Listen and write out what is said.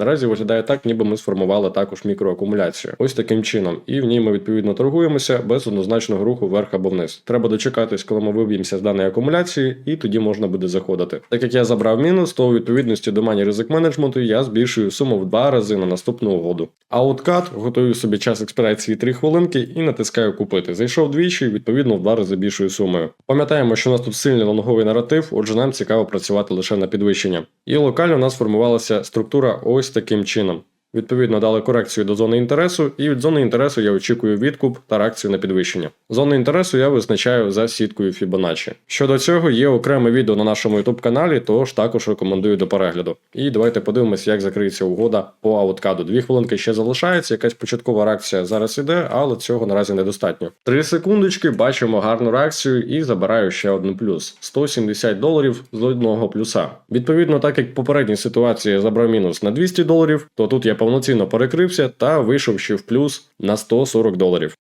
Наразі виглядає так, ніби ми сформували також мікроакумуляцію. Ось таким чином. І в ній ми відповідно торгуємося без однозначного руху вверх або вниз. Треба дочекатись, коли ми виб'ємося з даної акумуляції, і тоді можна буде заходити. Так як я забрав мінус, то у відповідності до мані ризик менеджменту я збільшую суму в два рази на наступну угоду. А откат готую собі час експірації 3 хвилинки і натискаю купити. Зайшов двічі, відповідно в два рази більшою сумою. Пам'ятаємо, що у нас тут сильний лонговий наратив, отже, нам цікаво працювати лише на підвищення. І локально у нас формувалася структура ось таким чином. Відповідно, дали корекцію до зони інтересу, і від зони інтересу я очікую відкуп та реакцію на підвищення. Зону інтересу я визначаю за сіткою Fibonacci. Щодо цього, є окреме відео на нашому YouTube каналі, тож також рекомендую до перегляду. І давайте подивимося, як закриється угода по ауткаду. Дві хвилинки ще залишається, якась початкова реакція зараз іде, але цього наразі недостатньо. Три секундочки, бачимо гарну реакцію і забираю ще один плюс 170 доларів з одного плюса. Відповідно, так як попередній ситуації я забрав мінус на 200 доларів, то тут я повноцінно перекрився та вийшов ще в плюс на 140 доларів.